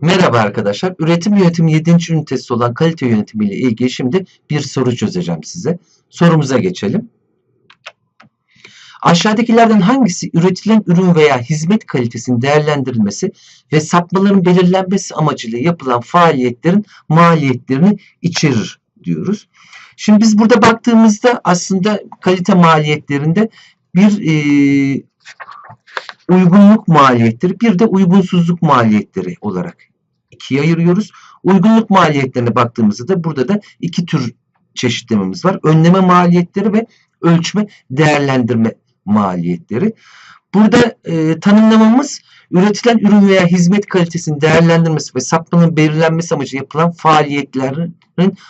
Merhaba arkadaşlar. Üretim yönetimi 7. ünitesi olan kalite yönetimi ile ilgili şimdi bir soru çözeceğim size. Sorumuza geçelim. Aşağıdakilerden hangisi üretilen ürün veya hizmet kalitesinin değerlendirilmesi ve sapmaların belirlenmesi amacıyla yapılan faaliyetlerin maliyetlerini içerir diyoruz. Şimdi biz burada baktığımızda aslında kalite maliyetlerinde bir e, uygunluk maliyetleri bir de uygunsuzluk maliyetleri olarak ikiye ayırıyoruz. Uygunluk maliyetlerine baktığımızda da burada da iki tür çeşitlememiz var. Önleme maliyetleri ve ölçme değerlendirme maliyetleri. Burada e, tanımlamamız üretilen ürün veya hizmet kalitesinin değerlendirmesi ve sapmanın belirlenmesi amacıyla yapılan faaliyetlerin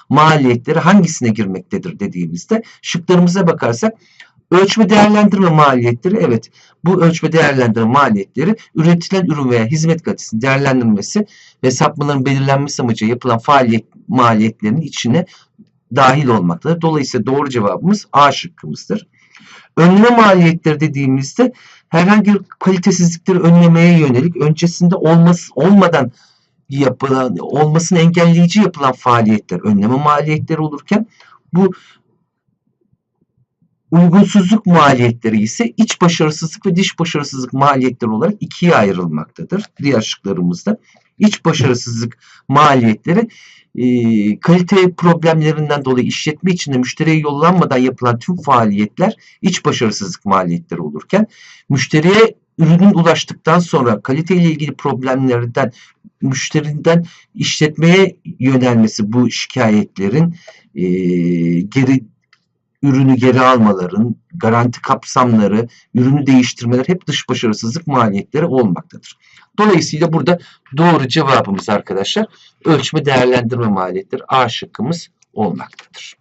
maliyetleri hangisine girmektedir dediğimizde şıklarımıza bakarsak Ölçme değerlendirme maliyetleri evet bu ölçme değerlendirme maliyetleri üretilen ürün veya hizmet kalitesinin değerlendirilmesi ve sapmaların belirlenmesi amacıyla yapılan faaliyet maliyetlerinin içine dahil olmaktadır. Dolayısıyla doğru cevabımız A şıkkımızdır. Önleme maliyetleri dediğimizde herhangi bir kalitesizlikleri önlemeye yönelik öncesinde olması, olmadan yapılan, olmasını engelleyici yapılan faaliyetler önleme maliyetleri olurken bu Uygunsuzluk maliyetleri ise iç başarısızlık ve dış başarısızlık maliyetleri olarak ikiye ayrılmaktadır. Diğer şıklarımızda iç başarısızlık maliyetleri e, kalite problemlerinden dolayı işletme içinde müşteriye yollanmadan yapılan tüm faaliyetler iç başarısızlık maliyetleri olurken müşteriye ürünün ulaştıktan sonra kalite ile ilgili problemlerden müşteriden işletmeye yönelmesi bu şikayetlerin e, geri ürünü geri almaların, garanti kapsamları, ürünü değiştirmeler hep dış başarısızlık maliyetleri olmaktadır. Dolayısıyla burada doğru cevabımız arkadaşlar ölçme değerlendirme maliyetleri A şıkkımız olmaktadır.